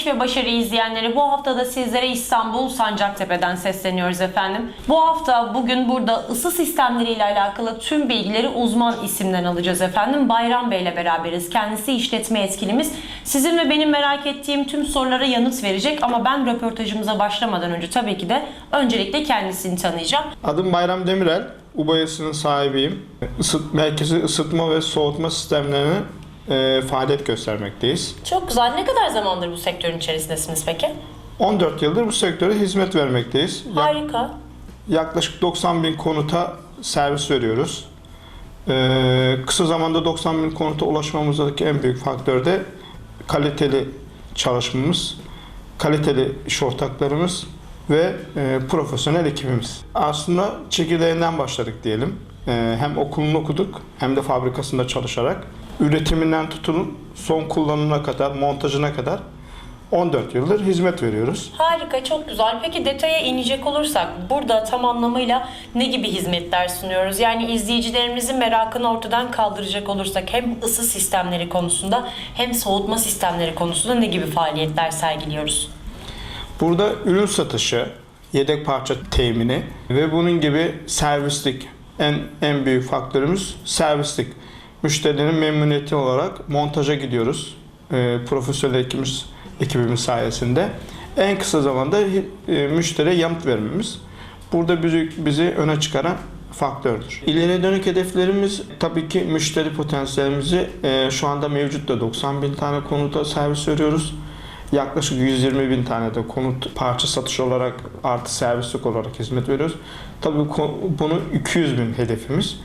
İş ve Başarı izleyenleri bu hafta da sizlere İstanbul Sancaktepe'den sesleniyoruz efendim. Bu hafta bugün burada ısı sistemleriyle alakalı tüm bilgileri uzman isimden alacağız efendim. Bayram Bey ile beraberiz. Kendisi işletme etkilimiz. Sizin ve benim merak ettiğim tüm sorulara yanıt verecek ama ben röportajımıza başlamadan önce tabii ki de öncelikle kendisini tanıyacağım. Adım Bayram Demirel. UBAYASı'nın sahibiyim. Isıt, merkezi ısıtma ve soğutma sistemlerine e, faaliyet göstermekteyiz. Çok güzel. Ne kadar zamandır bu sektörün içerisindesiniz peki? 14 yıldır bu sektöre hizmet vermekteyiz. Yak- Harika. yaklaşık 90 bin konuta servis veriyoruz. E, kısa zamanda 90 bin konuta ulaşmamızdaki en büyük faktör de kaliteli çalışmamız, kaliteli iş ortaklarımız ve e, profesyonel ekibimiz. Aslında çekirdeğinden başladık diyelim. E, hem okulunu okuduk hem de fabrikasında çalışarak. Üretiminden tutun son kullanımına kadar, montajına kadar 14 yıldır hizmet veriyoruz. Harika, çok güzel. Peki detaya inecek olursak burada tam anlamıyla ne gibi hizmetler sunuyoruz? Yani izleyicilerimizin merakını ortadan kaldıracak olursak hem ısı sistemleri konusunda hem soğutma sistemleri konusunda ne gibi faaliyetler sergiliyoruz? Burada ürün satışı, yedek parça temini ve bunun gibi servislik en en büyük faktörümüz servislik. Müşterilerin memnuniyeti olarak montaja gidiyoruz. Ee, profesyonel ekibimiz, ekibimiz sayesinde. En kısa zamanda e, müşteriye yanıt vermemiz. Burada bizi, bizi öne çıkaran faktördür. İleriye dönük hedeflerimiz tabii ki müşteri potansiyelimizi e, şu anda mevcut da 90 bin tane konuda servis veriyoruz. Yaklaşık 120 bin tane de konut parça satış olarak artı servislik olarak hizmet veriyoruz. Tabii bunu 200 bin hedefimiz.